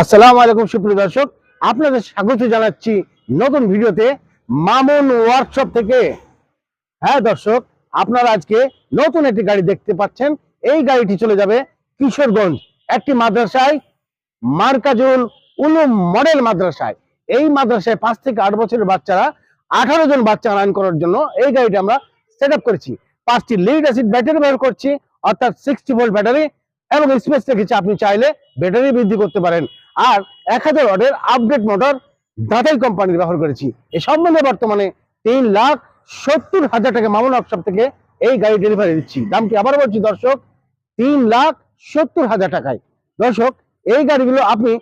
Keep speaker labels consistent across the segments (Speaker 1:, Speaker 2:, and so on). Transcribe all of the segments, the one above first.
Speaker 1: আসসালামু আলাইকুম সুপ্রিয় দর্শক, আপনাদের স্বাগত জানাচ্ছি নতুন ভিডিওতে মামুন ওয়ার্কশপ থেকে। হ্যাঁ দর্শক, আপনারা আজকে নতুন একটি গাড়ি দেখতে পাচ্ছেন। এই গাড়িটি চলে যাবে কিশোরগঞ্জ, একটি মাদ্রাসায়, মার্কাজুল উলুম মডেল মাদ্রাসায়। এই মাদ্রাসায় পাঁচ থেকে আট বছরের বাচ্চারা, আঠারো জন বাচ্চা আনয়ন করার জন্য এই গাড়িটি আমরা সেট করেছি। পাঁচটি লিড অ্যাসিড ব্যাটারি ব্যবহার করছি, অর্থাৎ সিক্সটি ভোল্ট ব্যাটারি এবং স্পেস রেখেছি আপনি চাইলে ব্যাটারি বৃদ্ধি করতে পারেন। আর এক হাজার ওয়াটের আপডেট মোটর দাতাই কোম্পানির ব্যবহার করেছি। এ সম্বন্ধে বর্তমানে তিন লাখ সত্তর হাজার টাকা মামুন ওয়ার্কশপ থেকে এই গাড়ি ডেলিভারি দিচ্ছি। দামটি আবার বলছি দর্শক? তিন লাখ সত্তর হাজার টাকায়। দর্শক, এই গাড়িগুলো আপনি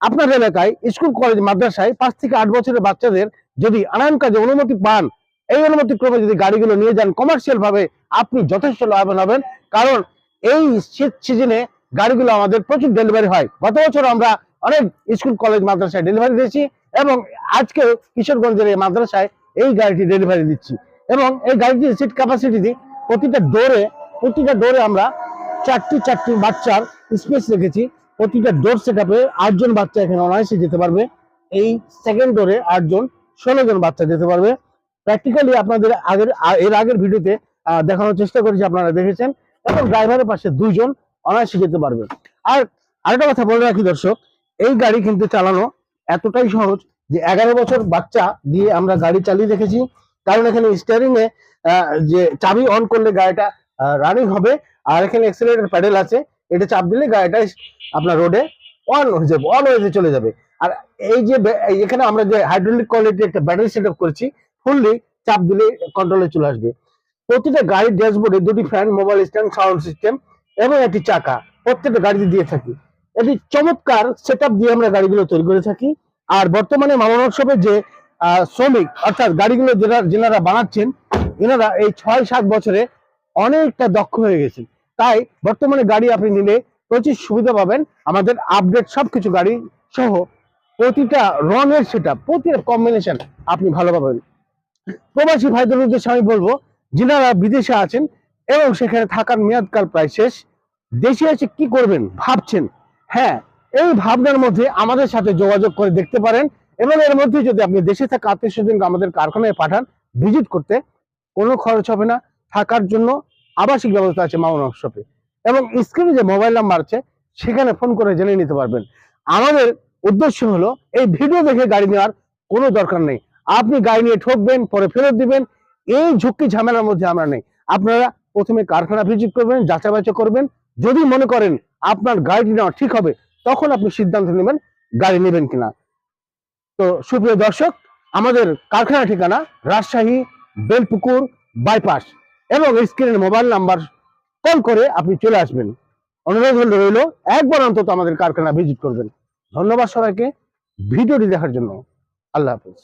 Speaker 1: আপনার এলাকায় স্কুল কলেজ মাদ্রাসায় পাঁচ থেকে আট বছরের বাচ্চাদের যদি আনয়ন কাজে অনুমতি পান, এই অনুমতি ক্রমে যদি গাড়িগুলো নিয়ে যান কমার্শিয়াল ভাবে আপনি যথেষ্ট লাভবান হবেন। কারণ এই শীত সিজনে গাড়িগুলো আমাদের প্রচুর ডেলিভারি হয়। গত বছর আমরা অনেক স্কুল কলেজ মাদ্রাসায় ডেলিভারি দিয়েছি এবং আজকে কিশোরগঞ্জের এই মাদ্রাসায় এই গাড়িটি ডেলিভারি দিচ্ছি। এবং এই গাড়িটির সিট ক্যাপাসিটি প্রতিটা ডোরে প্রতিটা ডোরে আমরা চারটি চারটি বাচ্চার স্পেস রেখেছি। প্রতিটা ডোর সেট আপে আটজন বাচ্চা এখানে অনায়াসে যেতে পারবে। এই সেকেন্ড ডোরে আটজন, ষোলো জন বাচ্চা যেতে পারবে। প্র্যাকটিক্যালি আপনাদের আগের, এর আগের ভিডিওতে দেখানোর চেষ্টা করেছি, আপনারা দেখেছেন। এবং ড্রাইভারের পাশে দুইজন অনায়াসে যেতে পারবে। আর আরেকটা কথা বলে রাখি দর্শক, এই গাড়ি কিন্তু চালানো এতটাই সহজ যে এগারো বছর বাচ্চা দিয়ে আমরা গাড়ি চালিয়ে রেখেছি কারণ এখানে স্টিয়ারিং এ যে চাবি অন করলে গাড়িটা রানিং হবে। আর এখানে এক্সেলেটর প্যাডেল আছে। এটা চাপ দিলে গাড়িটা আপনার রোডে অন হয়ে যাবে অন হয়ে চলে যাবে। আর এই যে এখানে আমরা যে হাইড্রোলিক কোয়ালিটি একটা ব্যাটারি সেট করেছি ফুললি চাপ দিলে কন্ট্রোলে চলে আসবে। প্রতিটা গাড়ির ড্যাশবোর্ডে দুটি fan mobile stand sound system এবং একটি চাকা প্রত্যেকটা গাড়িতে দিয়ে থাকি। এটি চমৎকার সেট দিয়ে আমরা গাড়িগুলো তৈরি করে থাকি। আর বর্তমানে মামন উৎসবের যে শ্রমিক অর্থাৎ গাড়িগুলো যারা যেনারা বানাচ্ছেন, এনারা এই ছয় সাত বছরে অনেকটা দক্ষ হয়ে গেছেন। তাই বর্তমানে গাড়ি আপনি নিলে প্রচুর সুবিধা পাবেন। আমাদের আপডেট সবকিছু গাড়ি সহ প্রতিটা রঙের সেটা প্রতিটা কম্বিনেশন আপনি ভালো পাবেন। প্রবাসী ভাইদের উদ্দেশ্যে আমি বলব যিনারা বিদেশে আছেন এবং সেখানে থাকার মেয়াদকাল প্রায় শেষ, দেশে এসে কি করবেন ভাবছেন? হ্যাঁ এই ভাবনার মধ্যে আমাদের সাথে যোগাযোগ করে দেখতে পারেন এবং এর মধ্যে যদি আপনি দেশে থাকা আত্মীয় স্বজনকে আমাদের কারখানায় পাঠান, ভিজিট করতে, কোনো খরচ হবে না। থাকার জন্য আবাসিক ব্যবস্থা আছে মামুন ওয়ার্কশপে এবং স্ক্রিনে যে মোবাইল নাম্বার আছে, সেখানে ফোন করে জেনে নিতে পারবেন। আমাদের উদ্দেশ্য হলো, এই ভিডিও দেখে গাড়ি নেওয়ার কোনো দরকার নেই। আপনি গাড়ি নিয়ে ঠকবেন, পরে ফেরত দিবেন এই ঝুঁকি ঝামেলার মধ্যে আমরা নেই। আপনারা প্রথমে কারখানা ভিজিট করবেন যাচাই বাছাই করবেন। যদি মনে করেন আপনার গাড়িটি নেওয়া ঠিক হবে, তখন আপনি সিদ্ধান্ত নেবেন গাড়ি নেবেন কিনা। তো সুপ্রিয় দর্শক, আমাদের কারখানা ঠিকানা রাজশাহী, বেলপুকুর, বাইপাস এবং স্ক্রিনের মোবাইল নাম্বার কল করে আপনি চলে আসবেন। অনুরোধ হল রইল, একবার অন্তত আমাদের কারখানা ভিজিট করবেন। ধন্যবাদ সবাইকে, ভিডিওটি দেখার জন্য। আল্লাহ হাফিজ।